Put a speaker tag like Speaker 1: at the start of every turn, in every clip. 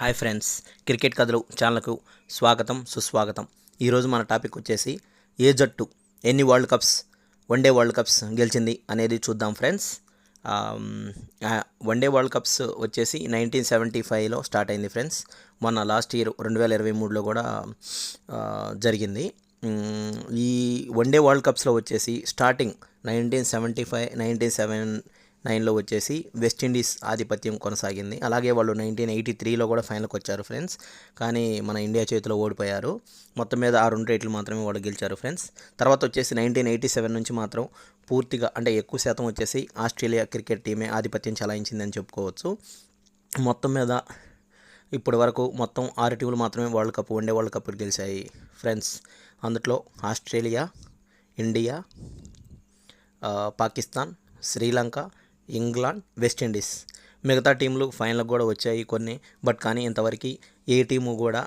Speaker 1: Hi friends cricket కథలు ఛానల్కు స్వాగతం సుస్వాగతం. ఈరోజు మన టాపిక్ వచ్చేసి ఏ జట్టు ఎన్ని world cups one day world cups గెలిచింది అనేది చూద్దాం friends. One day world cups వచ్చేసి నైన్టీన్ సెవెంటీ ఫైవ్లో స్టార్ట్ అయింది ఫ్రెండ్స్. మొన్న లాస్ట్ ఇయర్ రెండు వేల ఇరవై మూడులో కూడా జరిగింది. ఈ వన్డే వరల్డ్ కప్స్లో వచ్చేసి starting nineteen seventy five nineteen seven నైన్లో వచ్చేసి వెస్టిండీస్ ఆధిపత్యం కొనసాగింది. అలాగే వాళ్ళు నైన్టీన్ ఎయిటీ త్రీలో కూడా ఫైనల్కి వచ్చారు ఫ్రెండ్స్. కానీ మన ఇండియా చేతిలో ఓడిపోయారు. మొత్తం మీద ఆ రెండు రేట్లు మాత్రమే వాళ్ళు గెలిచారు ఫ్రెండ్స్. తర్వాత వచ్చేసి నైన్టీన్ ఎయిటీ సెవెన్ నుంచి మాత్రం పూర్తిగా అంటే ఎక్కువ శాతం వచ్చేసి ఆస్ట్రేలియా క్రికెట్ టీమే ఆధిపత్యం చలాయించిందని చెప్పుకోవచ్చు. మొత్తం మీద ఇప్పటి వరకు మొత్తం ఆరు టీములు మాత్రమే world cup one day world cup గెలిచాయి friends. అందులో Australia India Pakistan Sri Lanka England West Indies మిగతా టీంలు ఫైనల్కి కూడా వచ్చాయి కొన్ని బట్ కానీ ఇంతవరకు ఏ టీము కూడా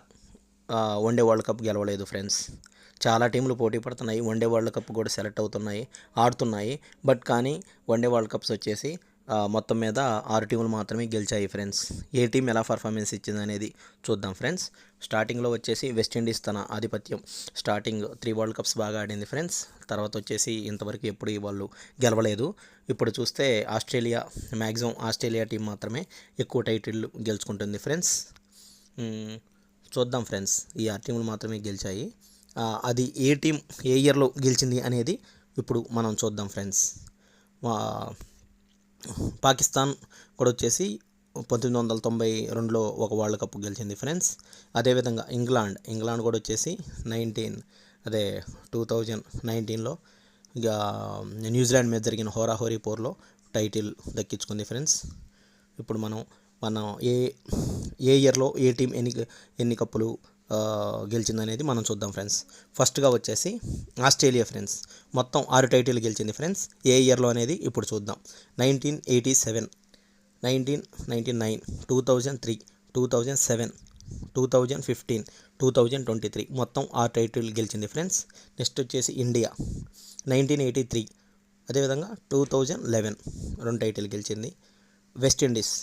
Speaker 1: వన్డే వరల్డ్ కప్ గెలవలేదు ఫ్రెండ్స్. చాలా టీంలు పోటీ పడుతున్నాయి వన్డే వరల్డ్ కప్ కూడా సెలెక్ట్ అవుతున్నాయి ఆడుతున్నాయి బట్ కానీ వన్డే వరల్డ్ కప్స్ వచ్చేసి మొత్తం మీద ఆరు టీములు మాత్రమే గెలిచాయి ఫ్రెండ్స్ ఏ టీం ఎలా పర్ఫార్మెన్స్ ఇచ్చింది అనేది చూద్దాం ఫ్రెండ్స్ స్టార్టింగ్లో వచ్చేసి వెస్టిండీస్ తన ఆధిపత్యం. స్టార్టింగ్ త్రీ వరల్డ్ కప్స్ బాగా ఆడింది ఫ్రెండ్స్ తర్వాత వచ్చేసి ఇంతవరకు ఎప్పుడు వాళ్ళు గెలవలేదు. ఇప్పుడు చూస్తే ఆస్ట్రేలియా మ్యాక్సిమం ఆస్ట్రేలియా టీం మాత్రమే ఎక్కువ టైటిల్ గెలుచుకుంటుంది ఫ్రెండ్స్ చూద్దాం ఫ్రెండ్స్ ఈ ఆరు టీములు మాత్రమే గెలిచాయి. అది ఏ టీం ఏ ఇయర్లో గెలిచింది అనేది ఇప్పుడు మనం చూద్దాం ఫ్రెండ్స్ పాకిస్తాన్ కూడా వచ్చేసి పంతొమ్మిది వందల తొంభై రెండులో ఒక వరల్డ్ కప్ గెలిచింది ఫ్రెండ్స్. అదేవిధంగా ఇంగ్లాండ్ ఇంగ్లాండ్ కూడా వచ్చేసి నైన్టీన్ అదే టూ థౌజండ్ నైన్టీన్లో ఇక న్యూజిలాండ్ మీద జరిగిన హోరాహోరీ పోర్లో టైటిల్ దక్కించుకుంది ఫ్రెండ్స్. ఇప్పుడు మనం మనం ఏ ఏ ఇయర్లో ఏ టీం ఎన్ని ఎన్ని కప్పులు గెలిచిందనేది మనం చూద్దాం ఫ్రెండ్స్. ఫస్ట్గా వచ్చేసి ఆస్ట్రేలియా ఫ్రెండ్స్. మొత్తం ఆరు టైటిల్ గెలిచింది ఫ్రెండ్స్. ఏ ఇయర్లో అనేది ఇప్పుడు చూద్దాం. Nineteen eighty seven nineteen ninety nine two thousand three two thousand seven two thousand fifteen two thousand twenty three. మొత్తం ఆరు టైటిల్ గెలిచింది ఫ్రెండ్స్. నెక్స్ట్ వచ్చేసి ఇండియా నైన్టీన్ ఎయిటీ త్రీ. అదేవిధంగా టూ థౌజండ్ లెవెన్ రెండు టైటిల్ గెలిచింది. West Indies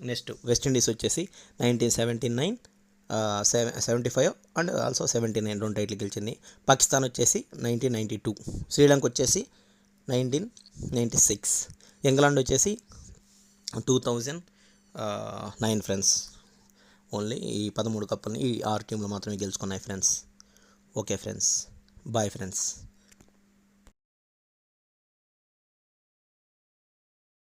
Speaker 1: next West Indies వచ్చేసి nineteen seventy nine seven seventy five and also seventy nine రెండు టైట్లు గెలిచింది. పాకిస్తాన్ వచ్చేసి నైన్టీన్ నైంటీ టూ శ్రీలంక వచ్చేసి నైన్టీన్ నైంటీ సిక్స్ ఇంగ్లాండ్ వచ్చేసి two thousand nine friends only ఈ పదమూడు కప్పుల్ని ఈ ఆరు టీంలు మాత్రమే గెలుచుకున్నాయి friends okay friends bye friends